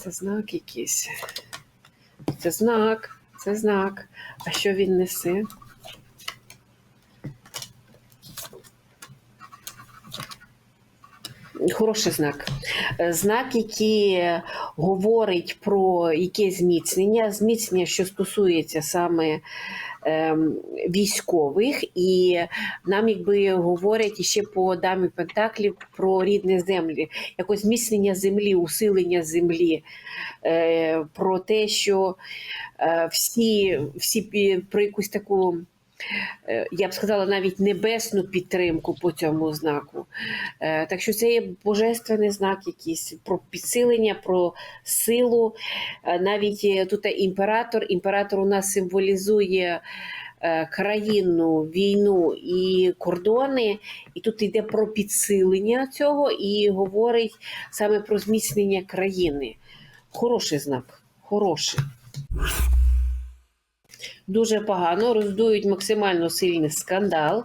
Це знак якийсь. Це знак, це знак. А що він несе? Хороший знак. Е, Знак, який говорить про якесь зміцнення, зміцнення, що стосується саме ем, військових, і нам якби говорять ще по дамі Пентаклів про рідні землі, якось зміцнення землі, усилення землі, е, про те, що е, всі, всі про якусь таку. Е, Я б сказала навіть небесну підтримку по цьому знаку. Е, Так що це є божественний знак, якийсь про підсилення, про силу. Е, Навіть тут імператор. Імператор у нас символізує країну, війну і кордони. І тут йде про підсилення цього і говорить саме про зміцнення країни. Хороший знак, хороший. Дуже погано роздують максимально сильний скандал.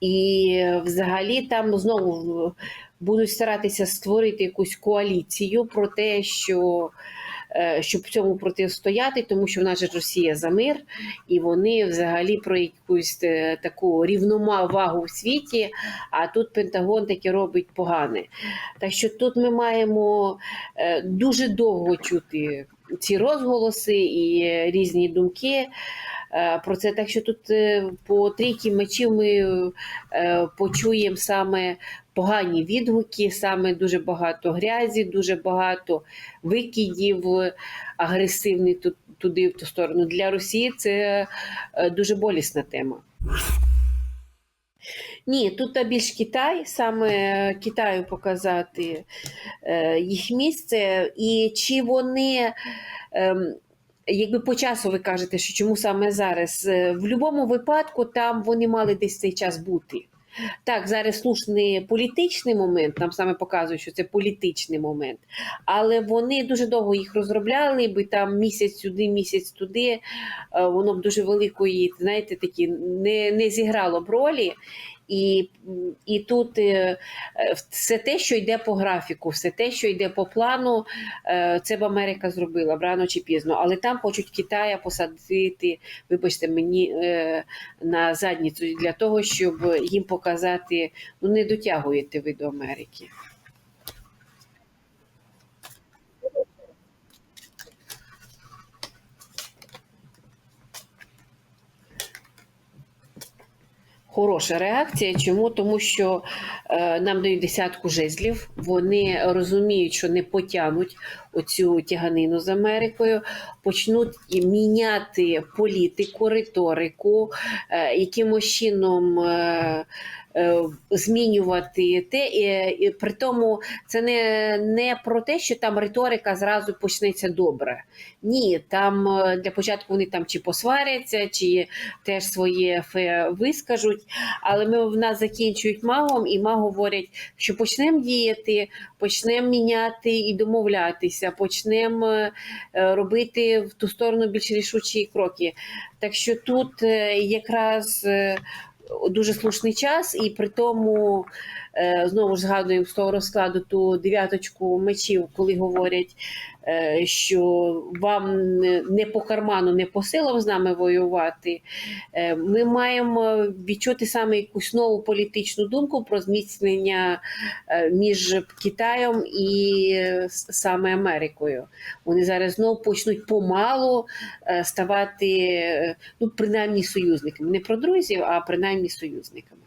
І взагалі там знову будуть старатися створити якусь коаліцію про те, що е, щоб цьому протистояти, тому що в нас же Росія за мир, і вони взагалі про якусь е, таку рівновагу в світі. А тут Пентагон таки робить погане. Так що тут ми маємо е, дуже довго чути ці розголоси і е, різні думки е, про це. Так що тут е, по трійки мечів ми почуємо саме погані відгуки, саме дуже багато грязі, дуже багато викидів агресивних ту- туди, в ту сторону. Для Росії це дуже болісна тема. Ні, тут більш Китай, саме Китаю показати е, їх місце, і чи вони. ем, Якби по часу ви кажете, що чому саме зараз? Е, В будь-якому випадку там вони мали десь цей час бути. Так, зараз слушний політичний момент, нам саме показують, що це політичний момент, але вони дуже довго їх розробляли, би там місяць сюди, місяць туди, е, воно б дуже великої, знаєте, такі не, не зіграло б ролі. І, і тут е, е, все те, що йде по графіку, все те, що йде по плану, е, це б Америка зробила рано чи пізно. Але там хочуть Китая посадити, вибачте мені, на задницю для того, щоб їм показати, ну не дотягуєте ви до Америки. Хороша реакція. Чому? Тому що е, нам дають десятку жезлів. Вони розуміють, що не потягнуть оцю тяганину з Америкою, почнуть міняти політику, риторику, е, якимось чином. Е, Змінювати те, і, і при тому це не, не про те, що там риторика зразу почнеться добре. Ні, там е, для початку вони там чи посваряться, чи теж своє вискажуть. Але ми в нас закінчують магом, і маг говорять, що почнемо діяти, почнемо міняти і домовлятися, почнемо е, робити в ту сторону більш рішучі кроки. Так що тут е, якраз е, дуже слушний час, і при тому е, знову ж згадуємо з того розкладу ту дев'яточку мечів, коли говорять, що вам не по карману, не по силам з нами воювати. Е, Ми маємо відчути саме якусь нову політичну думку про зміцнення е, між Китаєм і е, саме Америкою. Вони зараз знову почнуть помалу е, ставати, е, ну, принаймні союзниками. Не про друзів, а принаймні союзниками.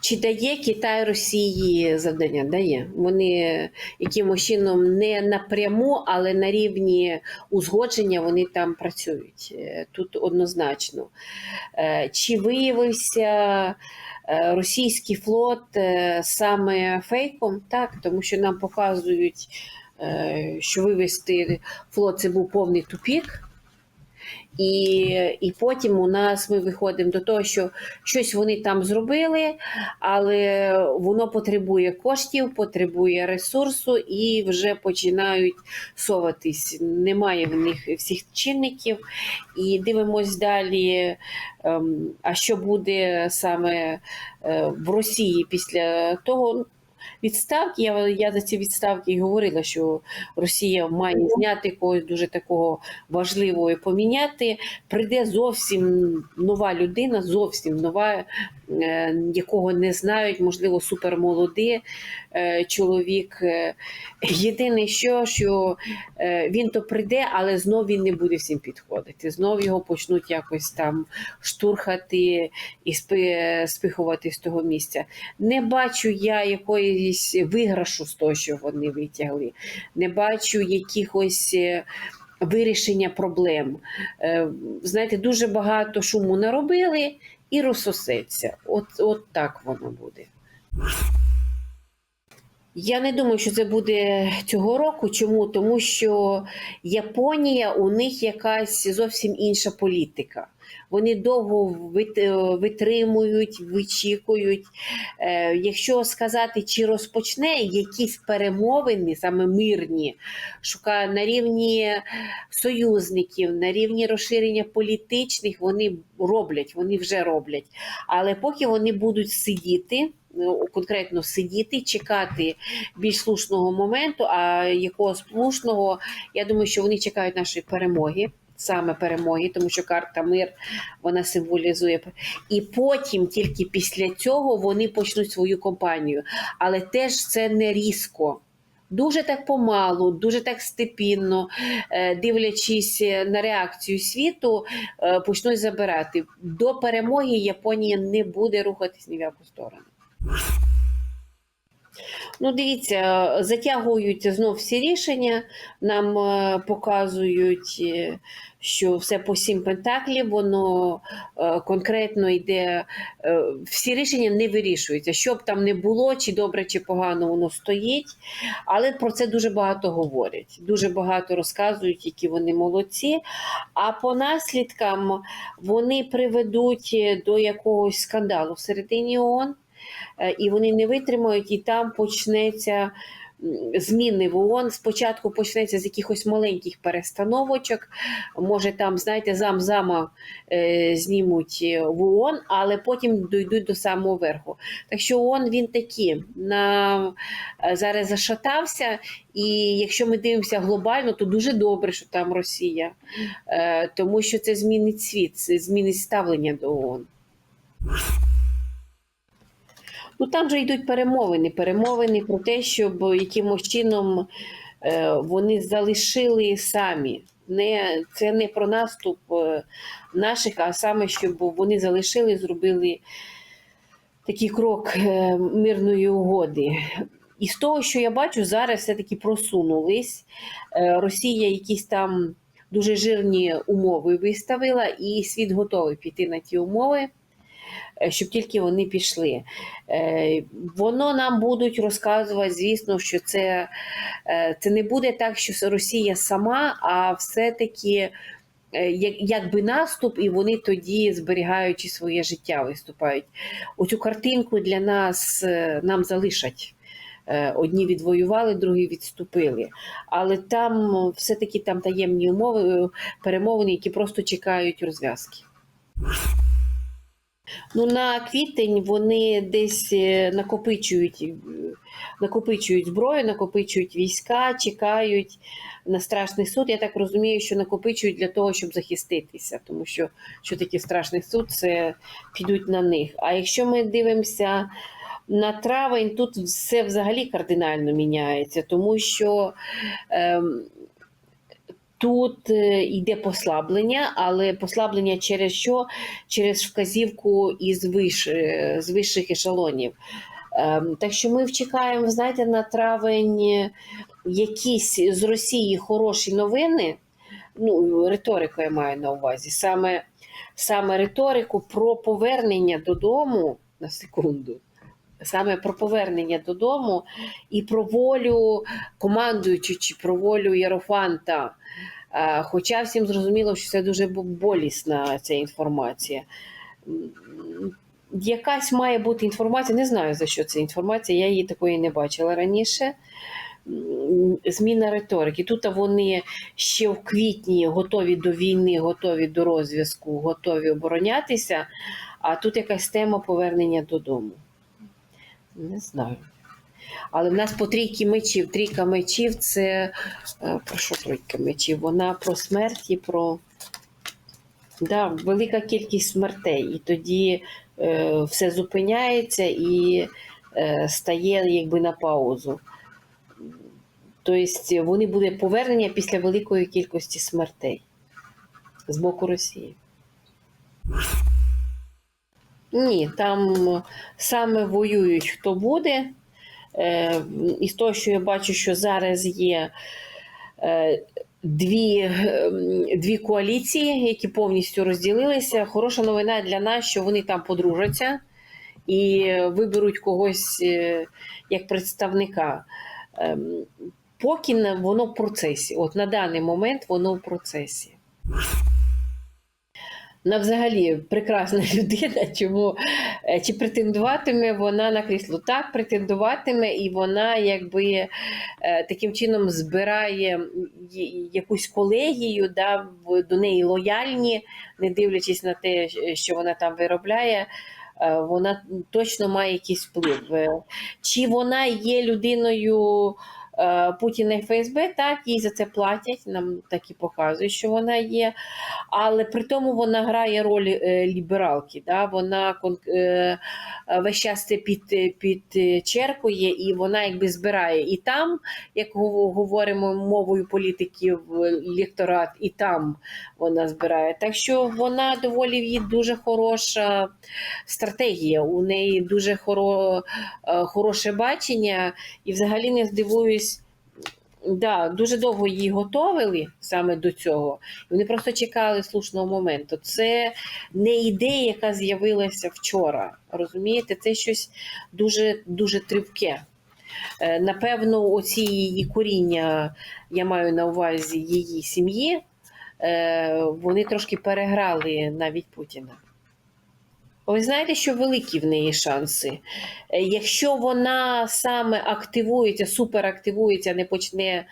Чи дає Китай Росії завдання? Дає. Вони якимось чином не напряму, але на рівні узгодження вони там працюють. Е, Тут однозначно. Е, Чи виявився е, російський флот саме фейком? Так, тому що нам показують, що вивести флот це був повний тупік. І, і потім у нас ми виходимо до того, що щось вони там зробили, але воно потребує коштів, потребує ресурсу і вже починають соватись. Немає в них всіх чинників. І дивимось далі, ем, а що буде саме е, в Росії після того. Відставки. Я, я за ці відставки і говорила, що Росія має зняти когось дуже такого важливого і поміняти. Прийде зовсім нова людина, зовсім нова, е, якого не знають, можливо, супермолодий е, чоловік. Е, Єдине, що, що він то прийде, але знов він не буде всім підходити. Знов його почнуть якось там штурхати і спи- спихувати з того місця. Не бачу я якоїсь виграшу з того, що вони витягли. Не бачу якихось. е, Вирішення проблем. Е, Знаєте, дуже багато шуму наробили і розсосеться. От, от так воно буде. Я не думаю, що це буде цього року. Чому? Тому що Японія у них якась зовсім інша політика. Вони довго вит- витримують, вичікують. Е, Якщо сказати, чи розпочне якісь перемовини, саме мирні, шукає на рівні союзників, на рівні розширення політичних, вони роблять, вони вже роблять. Але поки вони будуть сидіти, ну, конкретно сидіти, чекати більш слушного моменту, а якого слушного, я думаю, що вони чекають нашої перемоги. Саме перемоги, тому що карта мир вона символізує. І потім, тільки після цього, вони почнуть свою кампанію. Але теж це не різко. Дуже так помалу, дуже так степінно, е, дивлячись на реакцію світу, е, почнуть забирати. До перемоги Японія не буде рухатись ні в яку сторону. Ну, дивіться, затягують знов всі рішення, нам е, показують, е, що все по сім пентаклів, воно е, конкретно йде, всі рішення не вирішуються. Що б там не було, чи добре, чи погано воно стоїть, але про це дуже багато говорять, дуже багато розказують, які вони молодці. А по наслідкам вони приведуть до якогось скандалу всередині ООН і вони не витримають, і там почнеться зміни в ООН. Спочатку почнеться з якихось маленьких перестановочок. Може, там, знаєте, зам-зама е, знімуть е, в ООН, але потім дійдуть до самого верху. Так що ООН він такі на е, зараз зашатався. І якщо ми дивимося глобально, то дуже добре, що там Росія, е, тому що це змінить світ, це змінить ставлення до ООН. Ну там же йдуть перемовини. Перемовини про те, щоб якимось чином е, вони залишили самі. Не, це не про наступ е, наших, а саме, щоб вони залишили, зробили такий крок е, мирної угоди. І з того, що я бачу, зараз все-таки просунулись. Росія якісь там дуже жирні умови виставила, і світ готовий піти на ті умови, щоб тільки вони пішли. Е, Воно нам будуть розказувати, звісно, що це, е, це не буде так, що Росія сама, а все-таки. е, якби наступ, і вони тоді, зберігаючи своє життя, виступають. Оцю картинку для нас е, нам залишать. Е, Одні відвоювали, другі відступили. Але там е, все-таки там таємні умови, е, перемовини, які просто чекають розв'язки. Ну, на квітень вони десь е, накопичують, е, накопичують зброю, накопичують війська, чекають на страшний суд. Я так розумію, що накопичують для того, щоб захиститися, тому що що таке страшний суд, це підуть на них. А якщо ми дивимося на травень, тут все взагалі кардинально міняється, тому що. Ем, Тут е, йде послаблення, але послаблення через що? Через вказівку із виш, е, з вищих ешелонів. Ем, Так що ми чекаємо, знаєте, на травень якісь з Росії хороші новини. Ну, риторику я маю на увазі. Саме, саме риторику про повернення додому на секунду. Саме про повернення додому і про волю командуючи, чи про волю Єрофанта. Е, Хоча всім зрозуміло, що це дуже болісна ця інформація. Якась має бути інформація, не знаю за що це інформація, я її такої не бачила раніше. Зміна риторики. Тут вони ще в квітні готові до війни, готові до розв'язку, готові оборонятися, а тут якась тема повернення додому. Не знаю. Але в нас по трійки мечів. Трійка мечів це е, про що трійка мечів? Вона про смерть і про да, велика кількість смертей. І тоді е, все зупиняється і е, стає якби на паузу. Тобто вони буде повернення після великої кількості смертей з боку Росії. Ні, там саме воюють хто буде. Е, з того, що я бачу, що зараз є е, дві, е, дві коаліції, які повністю розділилися. Хороша новина для нас, що вони там подружаться і виберуть когось е, як представника. Ем, Поки воно в процесі. От на даний момент воно в процесі. Вона взагалі прекрасна людина. Чому е, чи претендуватиме вона на крісло? Так, претендуватиме, і вона якби е, таким чином збирає якусь колегію, да, до неї лояльні, не дивлячись на те, що вона там виробляє. е, Вона точно має якийсь вплив. Чи вона є людиною Путіна і ФСБ, так, їй за це платять, нам так і показують, що вона є. Але при тому вона грає роль е, лібералки. Да? Вона е, е, весь час це під, підчеркує і вона якби збирає і там, як говоримо мовою політиків, лекторат, і там вона збирає. Так що вона доволі її дуже хороша стратегія. У неї дуже хоро, е, хороше бачення, і взагалі не здивуюсь. Да, дуже довго її готовили саме до цього. Вони просто чекали слушного моменту. Це не ідея, яка з'явилася вчора. Розумієте, це щось дуже дуже тривке. Е, Напевно, оці її коріння, я маю на увазі її сім'ї, е, вони трошки переграли навіть Путіна. Ви знаєте, що великі в неї шанси. Е, Якщо вона саме активується, суперактивується, не почне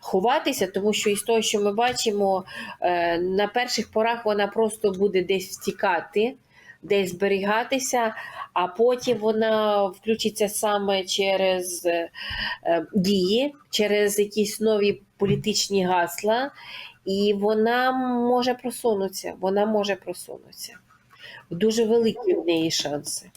ховатися, тому що із того, що ми бачимо, е, на перших порах вона просто буде десь втікати, десь зберігатися, а потім вона включиться саме через е, дії, через якісь нові політичні гасла, і вона може просунутися. Вона може просунутися. Дуже великі в неї шанси.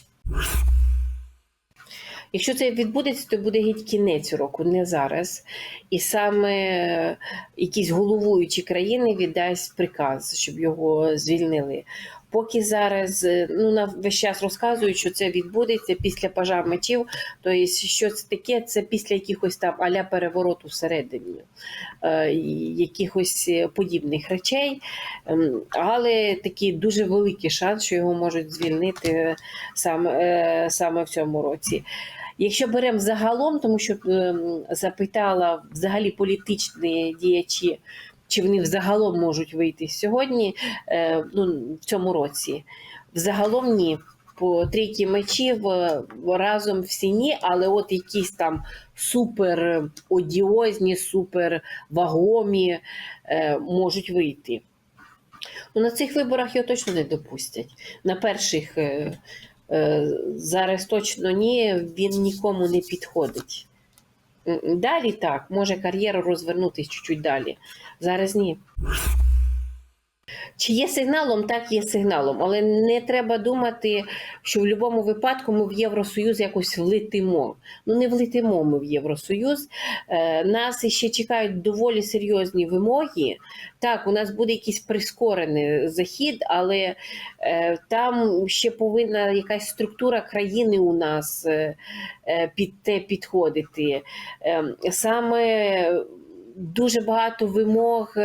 Якщо це відбудеться, то буде геть кінець року, не зараз. І саме е, якісь головуючі країни віддасть приказ, щоб його звільнили. Поки зараз е, ну, на весь час розказують, що це відбудеться після пажа мечів. Тобто, що це таке? Це після якихось там аля перевороту всередині, е, якихось е, подібних речей. Ем, Але такий дуже великий шанс, що його можуть звільнити саме, е, саме в цьому році. Якщо беремо загалом, тому що ем, запитала взагалі політичні діячі, чи вони взагалом можуть вийти сьогодні, е, ну, в цьому році. Взагалом ні. По трійки мечів е, разом всі ні, але от якісь там супер одіозні, супер вагомі е, можуть вийти. Ну, на цих виборах його точно не допустять. На перших зараз точно ні, він нікому не підходить. Далі так, може кар'єра розвернутися чуть-чуть далі. Зараз ні. Чи є сигналом? Так, є сигналом, але не треба думати, що в будь-якому випадку ми в Євросоюз якось влетимо. Ну не влетимо ми в Євросоюз. Е, Нас ще чекають доволі серйозні вимоги. Так, у нас буде якийсь прискорений захід, але е, там ще повинна якась структура країни у нас е, під те підходити. Е, Саме дуже багато вимог.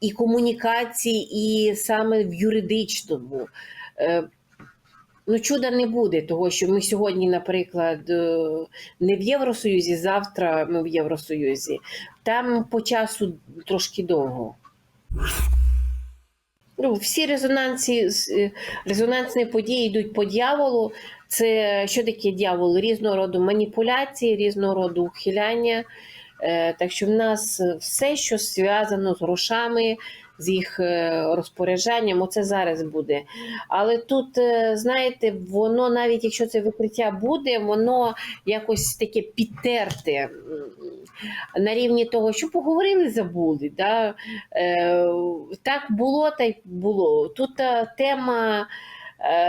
І комунікації, і саме в юридичному. Е, Ну, чуда не буде, того що ми сьогодні, наприклад, е, не в Євросоюзі, завтра ми в Євросоюзі. Там по часу трошки довго. Ну, всі резонансі, з- е, резонансні події йдуть по дьяволу. Це що таке дьявол? Різного роду маніпуляції, різного роду ухиляння. Е, Так що в нас все, що зв'язано з грошами, з їх е, розпоряджанням. Оце зараз буде. Але тут, е, знаєте, воно навіть якщо це викриття буде, воно якось таке підтерте на рівні того, що поговорили, забули. Да? Так було, та й було. Тут тема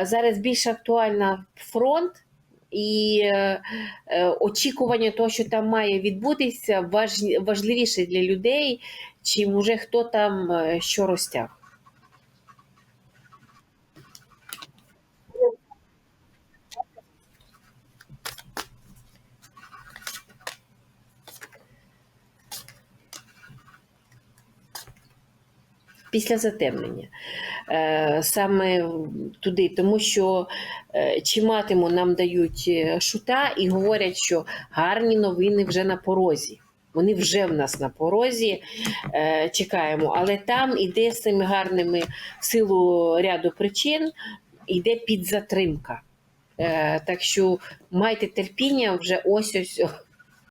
зараз більш актуальна фронт. І е, е, очікування того, що там має відбутися, важ, важливіше для людей, чим уже хто там е, що розтяг. Після затемнення е, саме туди, тому що е, чиматиму нам дають е, шута і говорять, що гарні новини вже на порозі. Вони вже в нас на порозі, е, чекаємо. Але там іде з цими гарними в силу ряду причин, іде підзатримка. Е, так що майте терпіння, вже ось ось